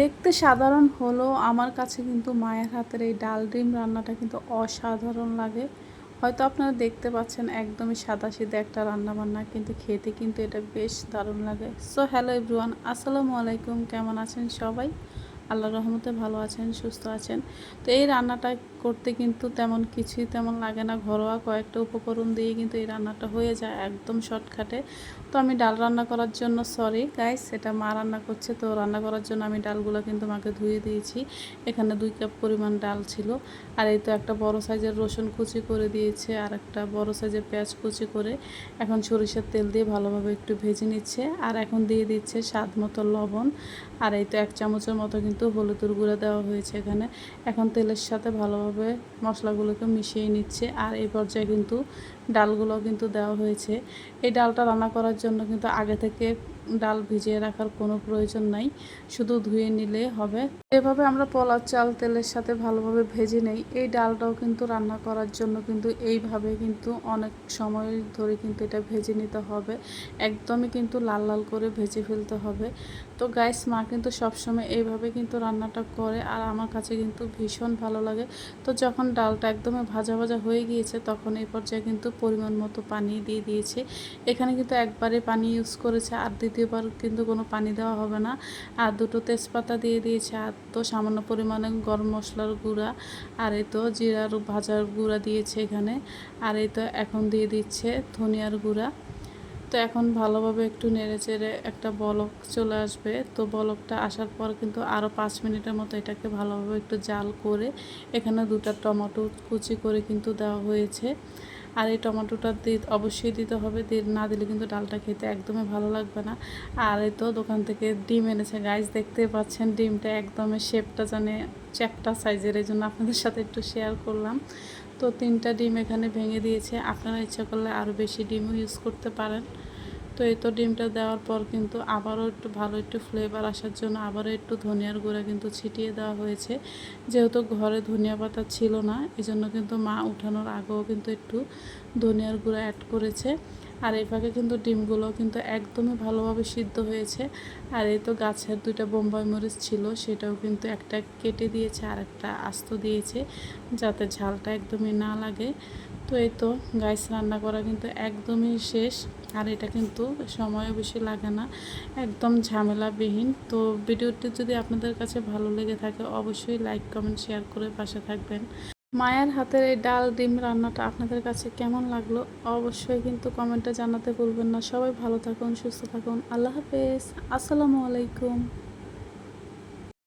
দেখতে সাধারণ হলেও আমার কাছে কিন্তু মায়ের হাতের এই ডাল ডিম রান্নাটা কিন্তু অসাধারণ লাগে। হয়তো আপনারা দেখতে পাচ্ছেন একদমই সাদা সিধা একটা রান্নাবান্না, কিন্তু খেতে কিন্তু এটা বেশ দারুণ লাগে। সো হ্যালো এভরিওয়ান আসসালামু আলাইকুম, কেমন আছেন সবাই? আল্লাহ রহমতে ভালো আছেন, সুস্থ আছেন। তো এই রান্নাটা করতে কিন্তু তেমন কিছুই তেমন লাগে না। ঘরোয়া কয়েকটা উপকরণ দিয়ে কিন্তু এই রান্নাটা হয়ে যায় একদম শর্টকাটে। তো আমি ডাল রান্না করার জন্য সরি গাইস এটা মা রান্না করছে, তো রান্না করার জন্য আমি ডালগুলো কিন্তু মাকে ধুয়ে দিয়েছি। এখানে দুই কাপ পরিমাণ ডাল ছিল। আর এই তো একটা বড় সাইজের রসুন কুচি করে দিয়েছে আর একটা বড় সাইজের পেঁয়াজ কুচি করে। এখন সরিষার তেল দিয়ে ভালোভাবে একটু ভেজে নিচ্ছে। আর এখন দিয়ে দিচ্ছে স্বাদ মতো লবণ। আর এই তো এক চামচের মতো কিন্তু হলুদের গুঁড়া দেওয়া হয়েছে এখানে। এখন তেলের সাথে ভালোভাবে মশলাগুলোকে মিশিয়ে নিচ্ছে। আর এই পর্যায়ে কিন্তু ডালগুলো কিন্তু দেওয়া হয়েছে। এই ডালটা রান্না করার জন্য কিন্তু আগে থেকে ডাল ভিজিয়ে রাখার কোনো প্রয়োজন নাই, শুধু ধুয়ে নিলে হবে। এভাবে আমরা পোলাও, চাল, তেলের সাথে ভালোভাবে ভেজে নেই। এই ডালটাও কিন্তু রান্না করার জন্য কিন্তু এইভাবে কিন্তু অনেক সময় ধরে কিন্তু এটা ভেজে নিতে হবে। একদমই কিন্তু লাল লাল করে ভেজে ফেলতে হবে। তো গাইস মা কিন্তু সবসময় এইভাবে কিন্তু রান্নাটা করে আর আমার কাছে কিন্তু ভীষণ ভালো লাগে। তো যখন ডালটা একদমই ভাজা ভাজা হয়ে গিয়েছে, তখন এই পর্যায়ে কিন্তু পরিমাণ মতো পানি দিয়ে দিয়েছে। এখানে কিন্তু একবারে পানি ইউজ করেছে, আর দ্বিতীয়বার কিন্তু কোনো পানি দেওয়া হবে না। আর দুটো তেজপাতা দিয়ে দিয়েছে, আর তো সামান্য পরিমাণে গরম মশলার গুঁড়া, আর এই তো জিরার ভাজার গুঁড়া দিয়েছে এখানে। আর এই তো এখন দিয়ে দিচ্ছে ধনিয়ার গুঁড়া। তো এখন ভালোভাবে একটু নেড়ে চেড়ে একটা বলক চলে আসবে। তো বলকটা আসার পর কিন্তু আরও পাঁচ মিনিটের মতো এটাকে ভালোভাবে একটু জাল করে এখানে দুটা টমেটো কুচি করে কিন্তু দেওয়া হয়েছে। আর এই টমেটোটা দিয়ে অবশ্যই দিতে হবে। না দিলে কিন্তু ডালটা খেতে একদমই ভালো লাগবে না। আর এই তো দোকান থেকে ডিম এনেছে। গাইজ দেখতে পাচ্ছেন ডিমটা একদমই শেপটা জানে চ্যাপটা সাইজের এই জন্য আপনাদের সাথে একটু শেয়ার করলাম। তো তিনটা ডিম এখানে ভেঙে দিয়েছে। আপনারা ইচ্ছা করলে আরও বেশি ডিমও ইউজ করতে পারেন। তো এই তো ডিমটা দেওয়ার পর কিন্তু আবারও একটু ভালো একটু ফ্লেভার আসার জন্য আবারও একটু ধনিয়ার গুঁড়া কিন্তু ছিটিয়ে দেওয়া হয়েছে। যেহেতু ঘরে ধনিয়া পাতা ছিল না এই জন্য কিন্তু মা উঠানোর আগেও কিন্তু একটু ধনিয়ার গুঁড়া অ্যাড করেছে। আর এই ফাঁকে কিন্তু ডিমগুলো কিন্তু একদমই ভালোভাবে সিদ্ধ হয়েছে। আর এই তো গাছের দুইটা বোম্বাই মরিচ ছিল, সেটাও কিন্তু একটা কেটে দিয়েছে আর একটা আস্ত দিয়েছে, যাতে ঝালটা একদমই না লাগে। তো এই তো গাইস রান্না করা কিন্তু একদমই শেষ। আর এটা কিন্তু সময়ও বেশি লাগে না, একদম ঝামেলাবিহীন। তো ভিডিওটি যদি আপনাদের কাছে ভালো লেগে থাকে, অবশ্যই লাইক কমেন্ট শেয়ার করে পাশে থাকবেন। মায়ের হাতের এই ডাল ডিম রান্নাটা আপনাদের কাছে কেমন লাগল, অবশ্যই কিন্তু কমেন্টে জানাতে ভুলবেন না। সবাই ভালো থাকুন, সুস্থ থাকুন। আল্লাহ হাফেজ। আসসালামু আলাইকুম।